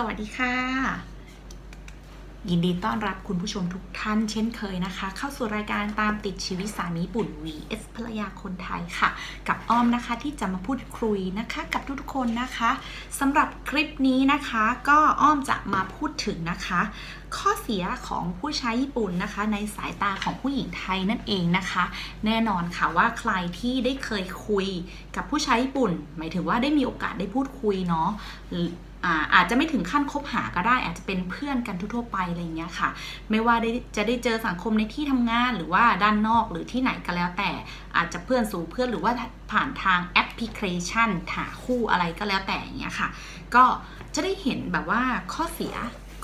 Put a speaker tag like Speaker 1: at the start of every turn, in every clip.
Speaker 1: สวัสดีค่ะ ยินดีต้อนรับคุณผู้ชมทุกท่านเช่นเคยนะคะ เข้าสู่รายการตามติดชีวิตสามีปุ่น vs ภรรยาคนไทยค่ะ กับอ้อมนะคะที่จะมาพูดคุยนะคะ กับทุกๆคนนะคะสำหรับคลิปนี้นะคะ ก็อ้อมจะมาพูดถึงนะคะ ข้อเสียของผู้ใช้ญี่ปุ่นนะคะ ในสายตาของผู้หญิงไทยนั่นเองนะคะ แน่นอนค่ะว่าใครที่ได้เคยคุยกับผู้ใช้ญี่ปุ่น หมายถึงว่าได้มีโอกาสได้พูดคุยเนาะ อาอาจจะไม่ถึงขั้นคบหาก็ได้ อาจจะเป็นเพื่อนกันทั่วไปอะไรเงี้ยค่ะ ไม่ว่าจะได้เจอสังคมในที่ทำงานหรือว่าด้านนอกหรือที่ไหนก็แล้วแต่ อาจจะเพื่อนสู่เพื่อนหรือว่าผ่านทางแอปพลิเคชันหาคู่อะไรก็แล้วแต่อย่างเงี้ยค่ะ ก็จะได้เห็นแบบว่าข้อเสีย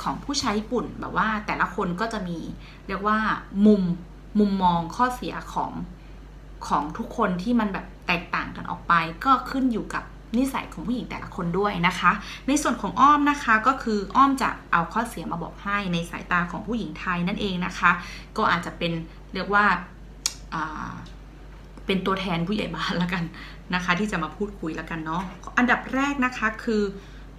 Speaker 1: ของผู้ใช้ญี่ปุ่นแบบว่าแต่ละคนก็จะมีเรียกว่ามุมมุมมองข้อเสียของของทุกคนที่มันแบบแตกต่างกันออกไป ก็ขึ้นอยู่กับ นิสัยของผู้หญิงแต่ละคนด้วยนะคะ ในส่วนของอ้อมนะคะก็คืออ้อมจะเอาข้อเสียมาบอกให้ในสายตาของผู้หญิงไทยนั่นเองนะคะ ก็อาจจะเป็นเรียกว่าาเป็นตัวแทนผู้ใหญ่บ้านล้วกันนะคะ ที่จะมาพูดคุยล้วกันเนาะอันดับแรกนะคะคือ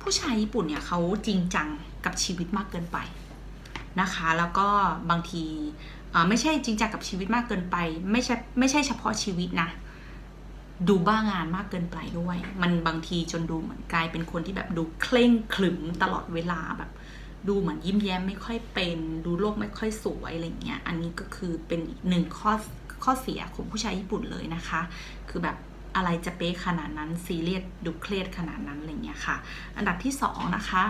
Speaker 1: ผู้ชายญี่ปุ่นเนี่ยเขาจริงจังกับชีวิตมากเกินไปนะคะ แล้วก็บางทีไม่ใช่จริงจังกับชีวิตมากเกินไป ไม่ใช่ไม่ใช่เฉพาะชีวิตนะ ดูบ้างานมากเกินไปด้วย มันบางทีจนดูเหมือนกลายเป็นคนที่แบบดูเคร่งขรึมตลอดเวลาแบบ ดูเหมือนยิ้มแย้มไม่ค่อยเป็น ดูโลกไม่ค่อยสวยอะไรเงี้ย อันนี้ก็คือเป็นอีกหนึ่งข้อข้อเสียของผู้ชายญี่ปุ่นเลยนะคะ คือแบบอะไรจะเป๊ะขนาดนั้นซีเรียสดูเครียดขนาดนั้นอะไรเงี้ยค่ะ อันดับที่สองนะคะ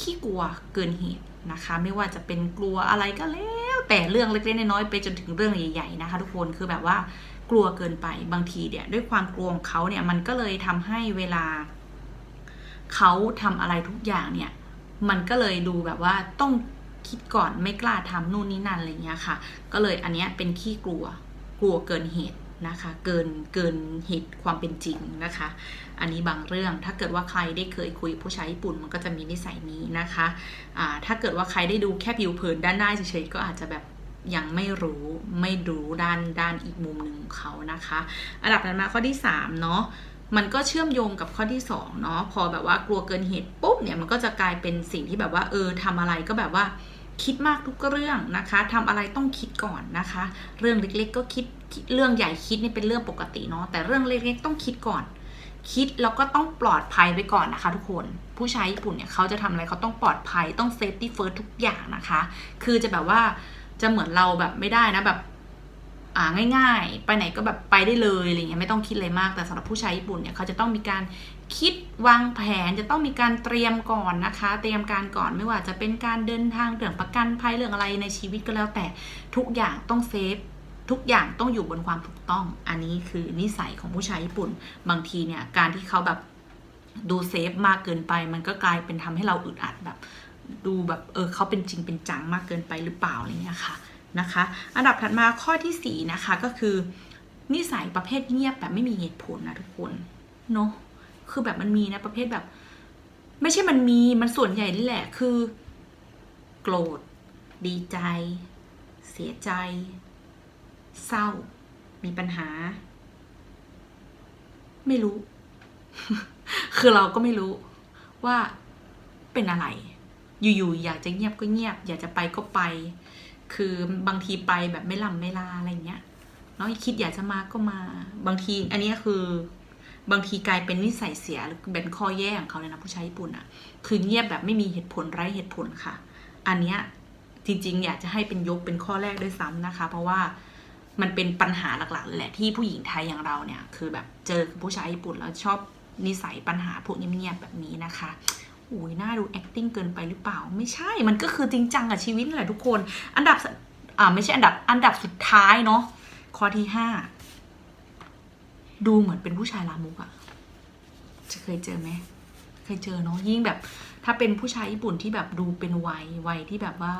Speaker 1: ขี้กลัวเกินเหตุนะคะ ไม่ว่าจะเป็นกลัวอะไรก็แล้วแต่เรื่องเล็กๆน้อยๆไปจนถึงเรื่องใหญ่ๆนะคะ ทุกคนคือแบบว่า กลัวเกินไปบางทีเนี่ยด้วยความกลัวของเขาเนี่ยมันก็เลยทำให้เวลาเขาทำอะไรทุกอย่างเนี่ยมันก็เลยดูแบบว่าต้องคิดก่อนไม่กล้าทำนู่นนี่นั่นอะไรเงี้ยค่ะ ก็เลยอันเนี้ยเป็นขี้กลัวกลัวเกินเหตุนะคะ เกินเกินเหตุความเป็นจริงนะคะ อันนี้บางเรื่องถ้าเกิดว่าใครได้เคยคุยผู้ชายญี่ปุ่นมันก็จะมีนิสัยนี้นะคะอ่าถ้าเกิดว่าใครได้ดูแค่ผิวเผินด้านหน้าเฉยๆก็อาจจะแบบ ยังไม่รู้ไม่รู้ด้านด้านอีกมุมหนึ่งของเขานะคะ อันดับนั้นมาข้อที่3เนาะมันก็เชื่อมโยงกับข้อที่2เนาะพอแบบว่ากลัวเกินเหตุปุ๊บเนี่ยมันก็จะกลายเป็นสิ่งที่แบบว่าเออทำอะไรก็แบบว่าคิดมากทุกเรื่องนะคะทำอะไรต้องคิดก่อนนะคะ เรื่องเล็กๆ ก็คิดเรื่องใหญ่คิดนี่เป็นเรื่องปกติเนาะแต่เรื่องเล็กๆต้องคิดก่อน คิดแล้วก็ต้องปลอดภัยไว้ก่อนนะคะ ทุกคนผู้ชายญี่ปุ่นเนี่ยเขาจะทำอะไรเขาต้องปลอดภัยต้องเซฟตี้เฟิร์สทุกอย่างนะคะ คือจะแบบว่า จะเหมือนเราแบบไม่ได้นะแบบอ่าง่ายๆ ไปไหนก็แบบไปได้เลยอะไรเงี้ยไม่ต้องคิดอะไรมากแต่สำหรับผู้ชายญี่ปุ่นเนี่ยเขาจะต้องมีการคิดวางแผนจะต้องมีการเตรียมก่อนนะคะ เตรียมการก่อนไม่ว่าจะเป็นการเดินทางเรื่องประกันภัยเรื่องอะไรในชีวิตก็แล้วแต่ทุกอย่างต้องเซฟทุกอย่างต้องอยู่บนความถูกต้อง อันนี้คือนิสัยของผู้ชายญี่ปุ่น บางทีเนี่ยการที่เขาแบบดูเซฟมากเกินไป มันก็กลายเป็นทำให้เราอึดอัดแบบ ดูแบบเออเขาเป็นจริงเป็นจังมากเกินไปหรือเปล่าอะไรเงี้ยค่ะนะคะ อันดับถัดมาข้อที่4นะคะก็คือ นิสัยประเภทเงียบแบบไม่มีเหตุผลนะทุกคนเนาะคือแบบมันมีนะประเภทแบบ ไม่ใช่มันมีมันส่วนใหญ่นี่แหละคือ โกรธ ดีใจ เสียใจ เศร้า มีปัญหา ไม่รู้ คือเราก็ไม่รู้ว่าเป็นอะไร อยู่ๆอยากจะเงียบก็เงียบ อยากจะไปก็ไป คือบางทีไปแบบไม่ลำไม่ลาอะไรเงี้ยเนาะคิดอยากจะมาก็มา บางทีอันนี้คือบางทีกลายเป็นนิสัยเสียหรือเป็นข้อแย่ของเขาเลยนะผู้ชายญี่ปุ่นอะคือเงียบแบบไม่มีเหตุผลไร้เหตุผลค่ะ อันเนี้ยจริงๆ อยากจะให้เป็นยกเป็นข้อแรกด้วยซ้ำนะคะ เพราะว่ามันเป็นปัญหาหลักๆแหละที่ผู้หญิงไทยอย่างเราเนี่ย คือแบบเจอผู้ชายญี่ปุ่นแล้วชอบนิสัยปัญหาพวกเงียบๆแบบนี้นะคะ อุ้ยน่าดู acting เกินไปหรือเปล่า ไม่ใช่ มันก็คือจริงจังกับชีวิตแหละทุกคน อันดับ อ่า ไม่ใช่อันดับ อันดับสุดท้ายเนาะ ข้อที่ห้า ดูเหมือนเป็นผู้ชายลามุกอะจะเคยเจอไหม เคยเจอเนาะ ยิ่งแบบ ถ้าเป็นผู้ชายญี่ปุ่นที่แบบดูเป็นวัย วัยที่แบบว่า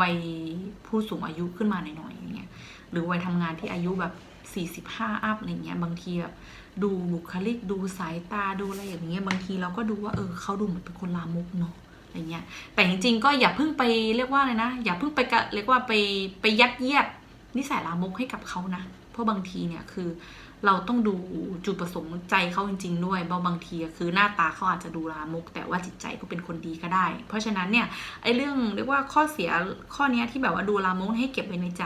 Speaker 1: วัยผู้สูงอายุขึ้นมาหน่อยๆอย่างเงี้ย หรือวัยทำงานที่อายุแบบ สี่สิบห้าอัพอะไรเงี้ยบางทีแบบดูบุคลิกดูสายตาดูอะไรอย่างเงี้ยบางทีเราก็ดูว่าเออเขาดูเหมือนเป็นคนลามกเนาะอะไรเงี้ยแต่จริงๆก็อย่าเพิ่งไปเรียกว่าอะไรนะ อย่าเพิ่งไปเรียกว่าไปไปยัดเยียดนิสัยลามกให้กับเขานะ เพราะบางทีเนี่ยคือเราต้องดูจุดประสงค์ใจเขาจริง ๆ ด้วยบางบางทีคือหน้าตาเขาอาจจะดูลามก แต่ว่าจิตใจก็เป็นคนดีก็ได้ เพราะฉะนั้นเนี่ยไอ้เรื่องเรียกว่าข้อเสียข้อนี้ที่แบบว่าดูลามกให้เก็บไว้ในใจ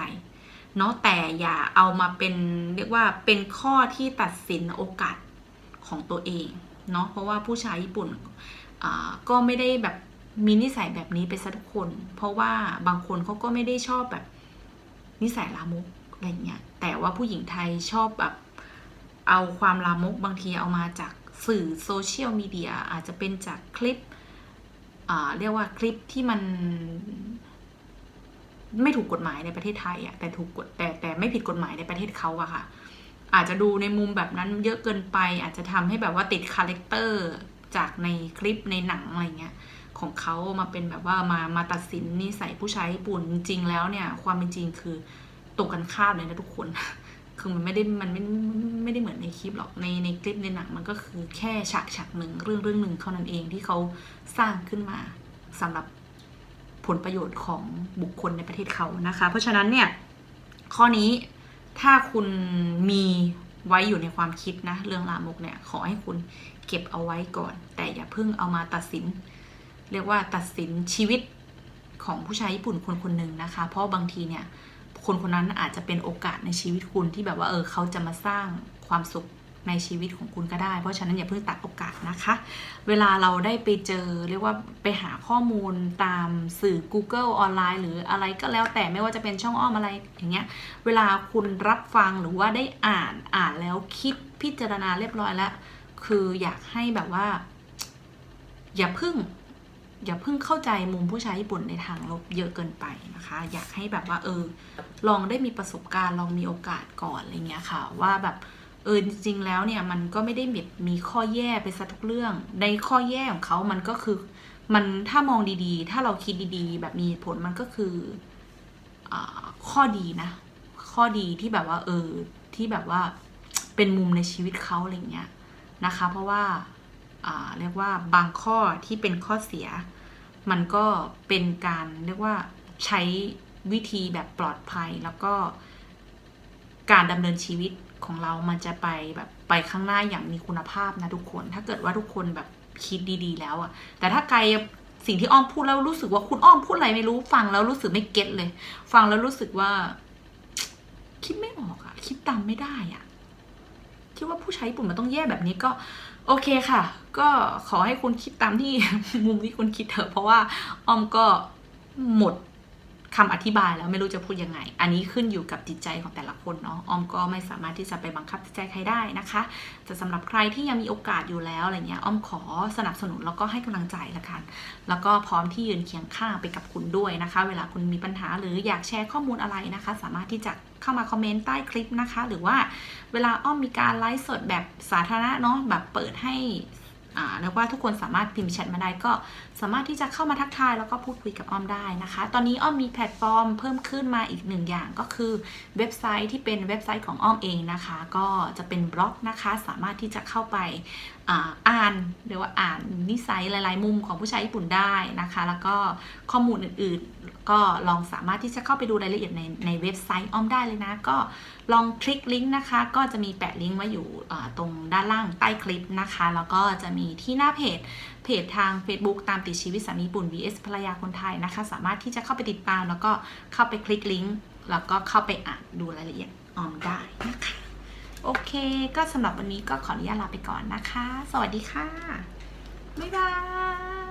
Speaker 1: เนาะแต่อย่าเอามาเป็นเรียกว่าเป็นข้อที่ตัดสินโอกาสของตัวเองเนาะเพราะว่าผู้ชายญี่ปุ่นก็ไม่ได้แบบมีนิสัยแบบนี้ไปซะทุกคน เพราะว่าบางคนเขาก็ไม่ได้ชอบแบบนิสัยลามกอะไรเงี้ยแต่ว่าผู้หญิงไทยชอบแบบเอาความลามกบางทีเอามาจากสื่อโซเชียลมีเดียอาจจะเป็นจากคลิปเรียกว่าคลิปที่มัน ไม่ถูกกฎหมายในประเทศไทยอะแต่ถูกกฎแต่แต่ไม่ผิดกฎหมายในประเทศเขาอะค่ะ อาจจะดูในมุมแบบนั้นเยอะเกินไป อาจจะทำให้แบบว่าติดคาแรคเตอร์จากในคลิปในหนังอะไรเงี้ยของเขามาเป็นแบบว่ามามาตัดสินนิสัยผู้ชายญี่ปุ่นจริงแล้วเนี่ย ความเป็นจริงคือตรงกันข้ามเลยนะทุกคน คือมันไม่ได้มันไม่ไม่ได้เหมือนในคลิปหรอกในในคลิปในหนังมันก็คือแค่ฉากฉากหนึ่งเรื่องเรื่องหนึ่งเท่านั้นเองที่เขาสร้างขึ้นมาสำหรับ ผลประโยชน์ของบุคคลในประเทศเขานะคะ เพราะฉะนั้นเนี่ยข้อนี้ถ้าคุณมีไว้อยู่ในความคิดนะ เรื่องลามกเนี่ยขอให้คุณเก็บเอาไว้ก่อน แต่อย่าเพิ่งเอามาตัดสิน เรียกว่าตัดสินชีวิตของผู้ชายญี่ปุ่นคนคนหนึ่งนะคะ เพราะบางทีเนี่ยคนคนนั้นอาจจะเป็นโอกาสในชีวิตคุณที่แบบว่าเออเขาจะมาสร้างความสุข ในชีวิตของคุณก็ได้ เพราะฉะนั้นอย่าเพิ่งตัดโอกาสนะคะ เวลาเราได้ไปเจอเรียกว่าไปหาข้อมูลตามสื่อ Google ออนไลน์ หรืออะไรก็แล้วแต่ไม่ว่าจะเป็นช่องอ้อมอะไรอย่างเงี้ย เวลาคุณรับฟังหรือว่าได้อ่านอ่านแล้วคิดพิจารณาเรียบร้อยแล้ว คืออยากให้แบบว่า อย่าเพึ่งอย่าเพิ่งเข้าใจมุมผู้ชายญี่ปุ่นในทางลบเยอะเกินไปนะคะ อยากให้แบบว่าเออ ลองได้มีประสบการณ์ลองมีโอกาสก่อนอะไรเงี้ยค่ะ ว่าแบบ เออจริงๆแล้วเนี่ยมันก็ไม่ได้แบบมีข้อแย่ไปซะทุกเรื่อง ในข้อแย่ของเขามันก็คือ มันถ้ามองดีๆ ถ้าเราคิดดีๆ แบบมีผลมันก็คืออข้อดีนะ ข้อดีที่แบบว่าเออที่แบบว่าเป็นมุมในชีวิตเขาอะไรเงี้ยนะคะ เพราะว่าเรียกว่าบางข้อที่เป็นข้อเสีย มันก็เป็นการเรียกว่าใช้วิธีแบบปลอดภัยแล้วก็การดำเนินชีวิต ของเรามันจะไปแบบไปข้างหน้าอย่างมีคุณภาพนะทุกคน ถ้าเกิดว่าทุกคนแบบคิดดีๆ แล้วอะแต่ถ้าใครสิ่งที่อ้อมพูดแล้วรู้สึกว่าคุณอ้อมพูดอะไรไม่รู้ฟังแล้วรู้สึกไม่เก็ตเลย ฟังแล้วรู้สึกว่า คิดไม่ออกอะคิดตามไม่ได้อะคิดว่าผู้ใช้ญี่ปุ่นมันต้องแย่แบบนี้ก็โอเคค่ะ ก็ขอให้คุณคิดตามที่มุมที่คุณคิดเถอะเพราะว่าอ้อมก็หมด คำอธิบายแล้วไม่รู้จะพูดยังไง อันนี้ขึ้นอยู่กับจิตใจของแต่ละคนเนาะอ้อมก็ไม่สามารถที่จะไปบังคับจิตใจใครได้นะคะ แต่สำหรับใครที่ยังมีโอกาสอยู่แล้วอะไรเงี้ยอ้อมขอสนับสนุนแล้วก็ให้กำลังใจละกัน แล้วก็พร้อมที่ยืนเคียงข้างไปกับคุณด้วยนะคะ เวลาคุณมีปัญหาหรืออยากแชร์ข้อมูลอะไรนะคะ สามารถที่จะเข้ามาคอมเมนต์ใต้คลิปนะคะ หรือว่าเวลาอ้อมมีการไลฟ์สดแบบสาธารณะเนาะ แบบเปิดให้ อ่าเรียกว่าทุกคนสามารถพิมพ์แชทมาได้ก็สามารถที่จะเข้ามาทักทายแล้วก็พูดคุยกับอ้อมได้นะคะ ตอนนี้อ้อมมีแพลตฟอร์มเพิ่มขึ้นมาอีกหนึ่งอย่างก็คือเว็บไซต์ที่เป็นเว็บไซต์ของอ้อมเองนะคะ ก็จะเป็นบล็อกนะคะ สามารถที่จะเข้าไปอ่าอ่านหรือว่าอ่านนิสัยหลาย ๆ มุมของผู้ชายญี่ปุ่นได้นะคะ แล้วก็ข้อมูลอื่น ๆ ก็ลองสามารถที่จะเข้าไปดูรายละเอียดในในเว็บไซต์อ้อมได้เลยนะ ก็ลองคลิกลิงก์นะคะ ก็จะมีแปะลิงก์ไว้อยู่ตรงด้านล่างใต้คลิปนะคะ แล้วก็จะมีที่หน้าเพจเพจทาง Facebook ตามติดชีวิตสามีปุ่น vs ภรรยาคนไทยนะคะ สามารถที่จะเข้าไปติดตาม แล้วก็เข้าไปคลิกลิงก์แล้วก็เข้าไปอ่านดูรายละเอียดออมได้นะคะโอเค ก็สำหรับวันนี้ก็ขออนุญาตลาไปก่อนนะคะ สวัสดีค่ะ บ๊ายบาย